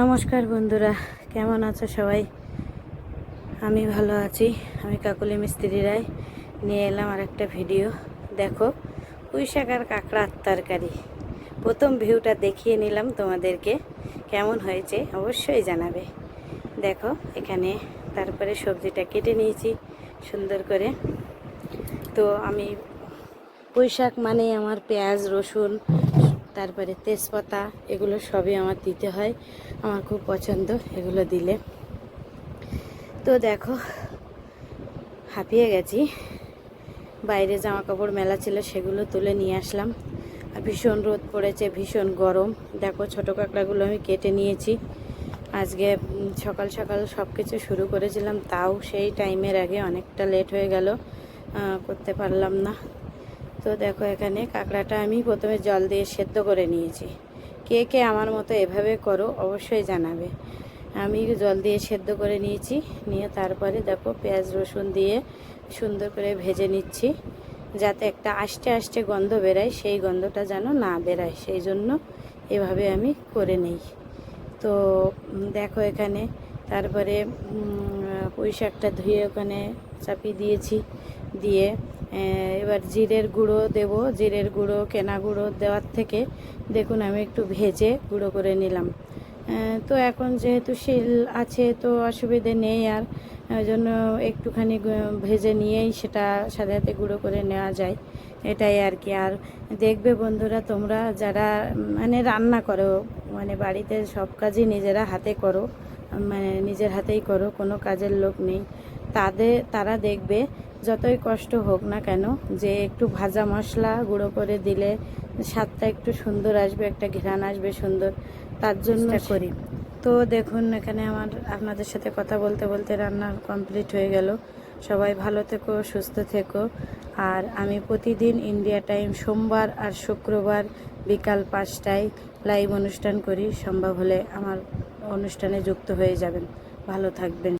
নমস্কার বন্ধুরা, কেমন আছো সবাই? আমি ভালো আছি, আমি কাকুলি মিস্ত্রি রায়। নিয়ে এলাম আর একটা ভিডিও। দেখো পুঁই শাক আর কাঁকড়ার তরকারি প্রথম ভিউটা দেখিয়ে নিলাম তোমাদেরকে, কেমন হয়েছে অবশ্যই জানাবে। দেখো, এখানে তারপরে সবজিটা কেটে নিয়েছি সুন্দর করে। তো আমি পুঁই শাক মানে আমার পেঁয়াজ, রসুন তারপরে তেজপাতা, এগুলো সবই আমার দিতে হয়। আমার খুব পছন্দ এগুলো দিলে। তো দেখো, হাঁপিয়ে গেছি। বাইরে জামা কাপড় মেলা ছিল, সেগুলো তুলে নিয়ে আসলাম। আর ভীষণ রোদ পড়েছে, ভীষণ গরম। দেখো, ছোটো কাঁকড়াগুলো আমি কেটে নিয়েছি। আজকে সকাল সকাল সব কিছু শুরু করেছিলাম, তাও সেই টাইমের আগে অনেকটা লেট হয়ে গেল। করতে পারলাম না। তো দেখো এখানে কাঁকড়াটা আমি প্রথমে জল দিয়ে সেদ্ধ করে নিয়েছি। কে কে আমার মতো এভাবে করো অবশ্যই জানাবে। আমি জল দিয়ে সেদ্ধ করে নিয়েছি, নিয়ে তারপরে দেখো পেঁয়াজ, রসুন দিয়ে সুন্দর করে ভেজে নিচ্ছি, যাতে একটা আস্তে আস্তে গন্ধ বেরায়, সেই গন্ধটা যেন না বেরায়, সেই জন্য এভাবে আমি করে নিই। তো দেখো এখানে তারপরে পুঁই শাকটা ধুয়ে ওখানে চাপিয়ে দিয়েছি, দিয়ে এবার জিরের গুঁড়ো দেব। জিরের গুঁড়ো, কেনা গুঁড়ো দেওয়ার থেকে দেখুন আমি একটু ভেজে গুঁড়ো করে নিলাম। তো এখন যেহেতু শিল আছে তো অসুবিধে নেই আর, ওই জন্য একটুখানি ভেজে নিয়েই সেটা সাথে সাথে গুঁড়ো করে নেওয়া যায়। এটাই আর কি। আর দেখবে বন্ধুরা, তোমরা যারা মানে রান্না করো মানে বাড়িতে সব কাজই নিজেরা হাতে করো মানে নিজের হাতেই করো, কোনো কাজের লোক নেই। তাদের, তারা দেখবে যতই কষ্ট হোক না কেন যে একটু ভাজা মশলা গুঁড়ো করে দিলে স্বাদটা একটু সুন্দর আসবে একটা ঘ্রাণ আসবে সুন্দর তার জন্য করি। তো দেখুন এখানে আমার আপনাদের সাথে কথা বলতে বলতে রান্না কমপ্লিট হয়ে গেল। সবাই ভালো থেকো সুস্থ থেকো। আর আমি প্রতিদিন ইন্ডিয়া টাইম সোমবার আর শুক্রবার বিকাল পাঁচটায় লাইভ অনুষ্ঠান করি। সম্ভব হলে আমার অনুষ্ঠানে যুক্ত হয়ে যাবেন। ভালো থাকবেন।